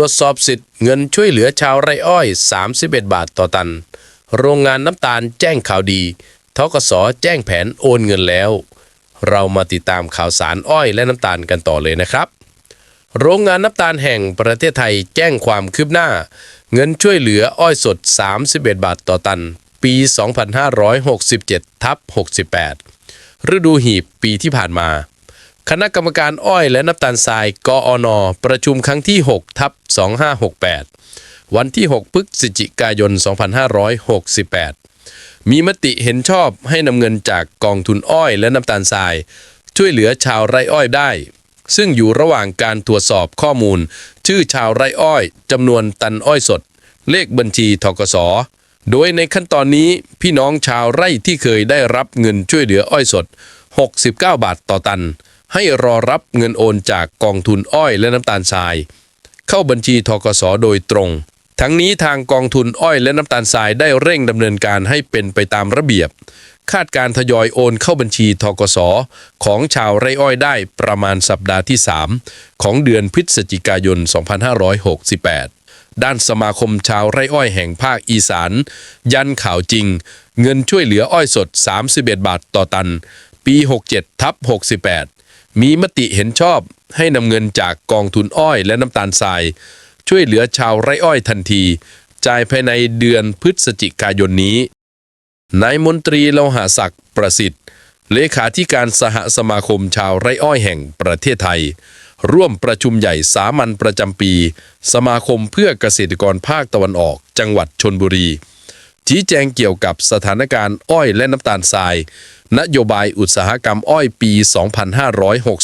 รวจสอบสิทธิ์เงินช่วยเหลือชาวไร่อ้อย 31 บาทต่อตัน โรงงานน้ำตาลแจ้งข่าวดีทกสแจ้งแผนโอนเงินแล้ว เรามาติดตามข่าวสารอ้อยและน้ำตาลกันต่อเลยนะครับ โรงงานน้ำตาลแห่งประเทศไทยแจ้งความคืบหน้า เงินช่วยเหลืออ้อยสด 31 บาทต่อตัน ปี 2567ทับ68 ฤดูหีบปีที่ผ่านมาคณะกรรมการอ้อยและน้ำตาลทรายกอนอประชุมครั้งที่ 6 ทับ 2568 วันที่ 6 พฤศจิกายน 2568 มีมติเห็นชอบให้นำเงินจากกองทุนอ้อยและน้ำตาลทราย ช่วยเหลือชาวไร่อ้อยได้ ซึ่งอยู่ระหว่างการตรวจสอบข้อมูล ชื่อชาวไร่อ้อยจำนวนตันอ้อยสด เลขบัญชีทกสโดยในขั้นตอนนี้พี่น้องชาวไร่ที่เคยได้รับเงินช่วยเหลืออ้อยสด 69 บาทต่อตัน ให้รอรับเงินโอนจากกองทุนอ้อยและน้ำตาลทราย เข้าบัญชีทกสโดยตรง ทั้งนี้ทางกองทุนอ้อยและน้ำตาลทรายได้เร่งดำเนินการให้เป็นไปตามระเบียบ คาดการทยอยโอนเข้าบัญชีทกสของชาวไร่อ้อยได้ประมาณสัปดาห์ที่ 3 ของเดือนพฤศจิกายน 2568ด้านสมาคมชาวไร่อ้อยแห่งภาคอีสาน ยันข่าวจริง เงินช่วยเหลืออ้อยสด 31 บาทต่อตัน ปี 67ทับ68 มีมติเห็นชอบให้นำเงินจากกองทุนอ้อยและน้ำตาลทราย ช่วยเหลือชาวไร่อ้อยทันที จ่ายภายในเดือนพฤศจิกายนนี้ นายมนตรีโลหะศักดิ์ประสิทธิ์ เลขาธิการสหสมาคมชาวไร่อ้อยแห่งประเทศไทย ร่วมประชุมใหญ่สามัญประจำปี สมาคมเพื่อเกษตรกรภาคตะวันออก จังหวัดชนบุรี ชี้แจงเกี่ยวกับสถานการณ์อ้อยและน้ำตาลทราย นโยบายอุตสาหกรรมอ้อยปี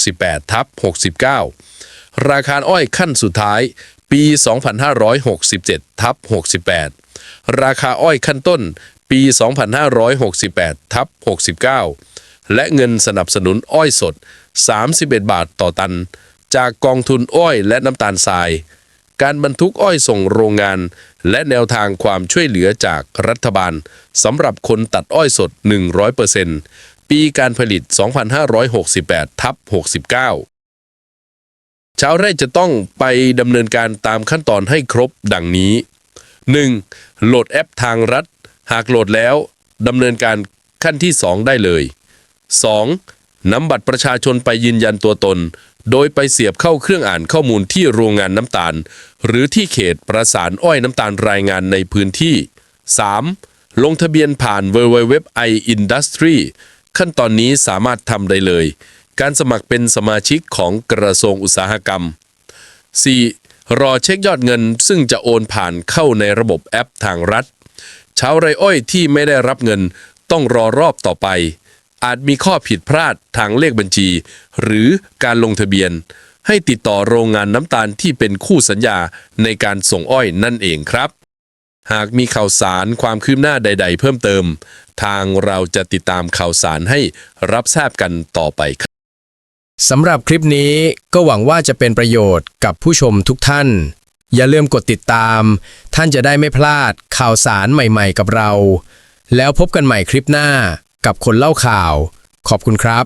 2568ทับ69 ราคาอ้อยขั้นสุดท้ายปี 2567ทับ68 ราคาอ้อยขั้นต้นปี 2568ทับ69 และเงินสนับสนุนอ้อยสด 31 บาทต่อตัน จากกองทุนอ้อยและน้ำตาลทราย การบรรทุกอ้อยส่งโรงงาน และแนวทางความช่วยเหลือจากรัฐบาลสำหรับคนตัดอ้อยสด 100%ปีการผลิต 2568 ทับ 69 ชาวไร่จะต้องไปดำเนินการตามขั้นตอนให้ครบดังนี้ 1. โหลดแอปทางรัฐ หากโหลดแล้วดำเนินการขั้นที่ 2 ได้เลย 2. นำบัตรประชาชนไปยืนยันตัวตน โดยไปเสียบเข้าเครื่องอ่านข้อมูลที่โรงงานน้ำตาล หรือที่เขตประสานอ้อยน้ำตาลรายงานในพื้นที่ 3. ลงทะเบียนผ่าน www i industry ขั้นตอนนี้สามารถทำได้เลย การสมัครเป็นสมาชิกของกระทรวงอุตสาหกรรม 4. รอเช็คยอดเงินซึ่งจะโอนผ่านเข้าในระบบแอปทางรัฐ ชาวไรอ้อยที่ไม่ได้รับเงินต้องรอรอบต่อไป อาจมีข้อผิดพลาดทางเลขบัญชี หรือการลงทะเบียน ให้ติดต่อโรงงานน้ำตาลที่เป็นคู่สัญญาในการส่งอ้อยนั่นเองครับ หากมีข่าวสารความคืบหน้าใด ๆ เพิ่มเติม ทางเราจะติดตามข่าวสารให้รับทราบกันต่อไปครับสำหรับคลิปนี้ก็หวังว่าจะเป็นประโยชน์กับผู้ชมทุกท่าน อย่าลืมกดติดตาม ท่านจะได้ไม่พลาดข่าวสารใหม่ๆกับเรา แล้วพบกันใหม่คลิปหน้า กับคนเล่าข่าว ขอบคุณครับ